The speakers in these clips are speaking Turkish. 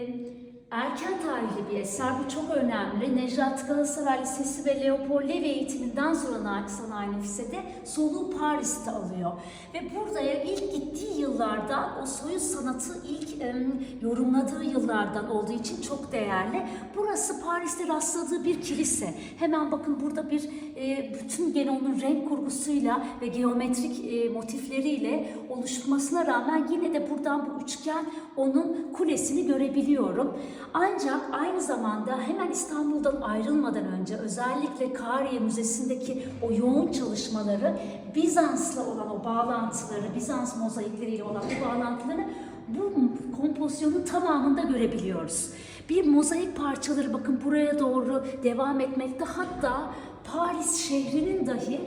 Then erken tarihli bir eser. Bu çok önemli. Nejat Galatasaray Lisesi ve Leopold Levi eğitiminden sonra Naik Sanayi Nefise'de soluğu Paris'te alıyor. Ve burada ilk gittiği yıllardan o soyut sanatı ilk em, yorumladığı yıllardan olduğu için çok değerli. Burası Paris'te rastladığı bir kilise. Hemen bakın burada bir e, bütün gene onun renk kurgusuyla ve geometrik e, motifleriyle oluşmasına rağmen yine de buradan bu üçgen onun kulesini görebiliyorum. Ancak aynı zamanda hemen İstanbul'dan ayrılmadan önce özellikle Kariye Müzesi'ndeki o yoğun çalışmaları Bizans'la olan o bağlantıları, Bizans mozaikleriyle olan bu bağlantıları bu kompozisyonun tamamında görebiliyoruz. Bir mozaik parçaları bakın buraya doğru devam etmekte hatta Paris şehrinin dahi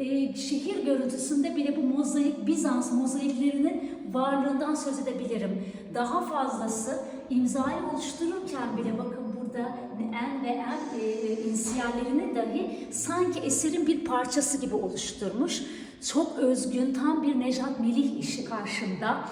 e, şehir görüntüsünde bile bu mozaik Bizans mozaiklerinin varlığından söz edebilirim. Daha fazlası imzayı oluştururken bile bakın burada en ve en e, inisiyallerini dahi sanki eserin bir parçası gibi oluşturmuş. Çok özgün, tam bir Nejat Melih işi karşımda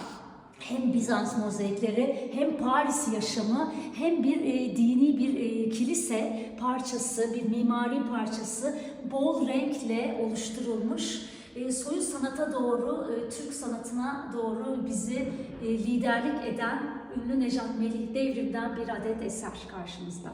hem Bizans mozaikleri hem Paris yaşamı hem bir e, dini bir e, kilise parçası, bir mimari parçası bol renkle oluşturulmuş. E, soyut sanata doğru, e, Türk sanatına doğru bizi e, liderlik eden ünlü Nejat Melih devrimden bir adet eser karşımızda.